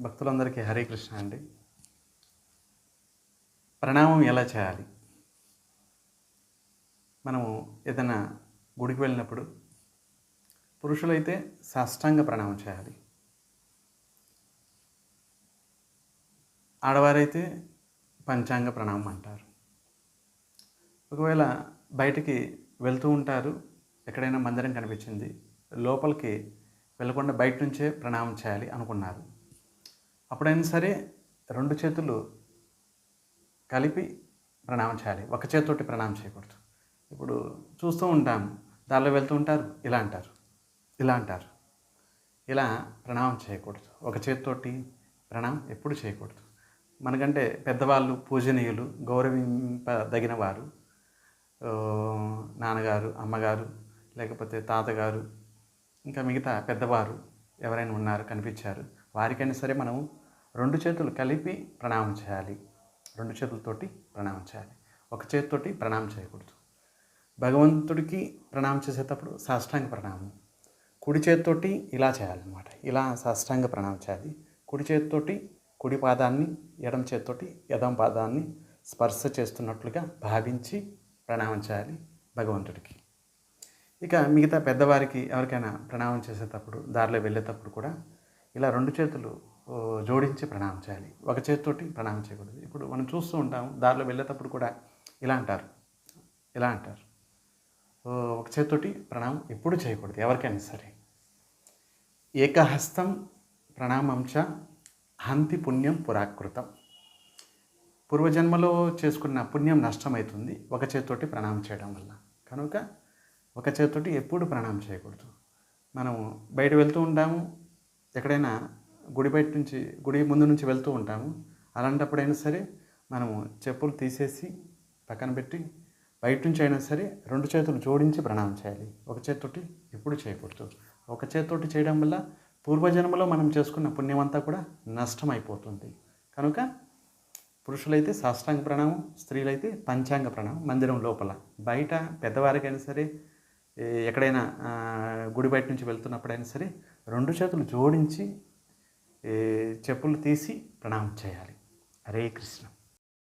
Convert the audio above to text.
భక్తులందరికీ హరే కృష్ణ అండి. ప్రణామం ఎలా చేయాలి? మనము ఏదైనా గుడికి వెళ్ళినప్పుడు పురుషులైతే సాష్టాంగ ప్రణామం చేయాలి. ఆడవారైతే పంచాంగ ప్రణామం అంటారు. ఒకవేళ బయటికి వెళ్తూ ఉంటారు ఎక్కడైనా మందిరం కనిపించింది లోపలికి వెళ్ళకుండా బయట నుంచే ప్రణామం చేయాలి అనుకున్నారు. అప్పుడైనా సరే రెండు చేతులు కలిపి ప్రణామం చేయాలి. ఒక చేతితోటి ప్రణామం చేయకూడదు. ఇప్పుడు చూస్తూ ఉంటాం దారిలో వెళ్తూ ఉంటారు ఇలా అంటారు ఇలా అంటారు. ఇలా ప్రణామం చేయకూడదు. ఒక చేతితోటి ప్రణామం ఎప్పుడు చేయకూడదు. మనకంటే పెద్దవాళ్ళు పూజనీయులు గౌరవింపదగిన వారు నాన్నగారు అమ్మగారు లేకపోతే తాతగారు ఇంకా మిగతా పెద్దవారు ఎవరైనా ఉన్నారు కనిపించారు వారికైనా సరే మనము రెండు చేతులు కలిపి ప్రణామం చేయాలి. రెండు చేతులతోటి ప్రణామం చేయాలి. ఒక చేతితోటి ప్రణామం చేయకూడదు. భగవంతుడికి ప్రణామం చేసేటప్పుడు సాష్టాంగ ప్రణామం. కుడి చేతితోటి ఇలా చేయాలన్నమాట. ఇలా సాష్టాంగ ప్రణామం చేయాలి. కుడి చేతితోటి కుడి పాదాన్ని ఎడం చేతితోటి ఎడమ పాదాన్ని స్పర్శ చేస్తున్నట్లుగా భావించి ప్రణామం చేయాలి భగవంతుడికి. ఇక మిగతా పెద్దవారికి ఎవరికైనా ప్రణామం చేసేటప్పుడు దారిలో వెళ్ళేటప్పుడు కూడా ఇలా రెండు చేతులు జోడించి ప్రణామం చేయాలి. ఒక చేతితోటి ప్రణామం చేయకూడదు. ఇప్పుడు మనం చూస్తూ ఉంటాం దారిలో వెళ్ళేటప్పుడు కూడా ఇలా అంటారు. ఇలా అంటారు. ఒక చేతితోటి ప్రణామం ఎప్పుడు చేయకూడదు ఎవరికైనా సరే. ఏకహస్తం ప్రణామం హంతి పుణ్యం పురాకృతం. పూర్వజన్మలో చేసుకున్న పుణ్యం నష్టమవుతుంది ఒక చేతితోటి ప్రణామం చేయడం వల్ల. కనుక ఒక చేతితోటి ఎప్పుడు ప్రణామం చేయకూడదు. మనము బయట వెళ్తూ ఉంటాము ఎక్కడైనా గుడి బయట నుంచి గుడి ముందు నుంచి వెళ్తూ ఉంటాము. అలాంటప్పుడైనా సరే మనము చెప్పులు తీసేసి పక్కన పెట్టి బయట నుంచి అయినా సరే రెండు చేతులు జోడించి ప్రణామం చేయాలి. ఒక చేతితోటి ఎప్పుడు చేయకూడదు. ఒక చేతితోటి చేయడం వల్ల పూర్వజన్మలో మనం చేసుకున్న పుణ్యం అంతా కూడా నష్టం అయిపోతుంది కనుక పురుషులైతే సాష్టాంగ ప్రణామం స్త్రీలైతే పంచాంగ ప్రణామం మందిరం లోపల. బయట పెద్దవారికైనా సరే ఎక్కడైనా గుడి బయట నుంచి వెళ్తున్నప్పుడైనా సరే రెండు చేతులు జోడించి చెప్పులు తీసి ప్రణామం చేయాలి. హరే కృష్ణ.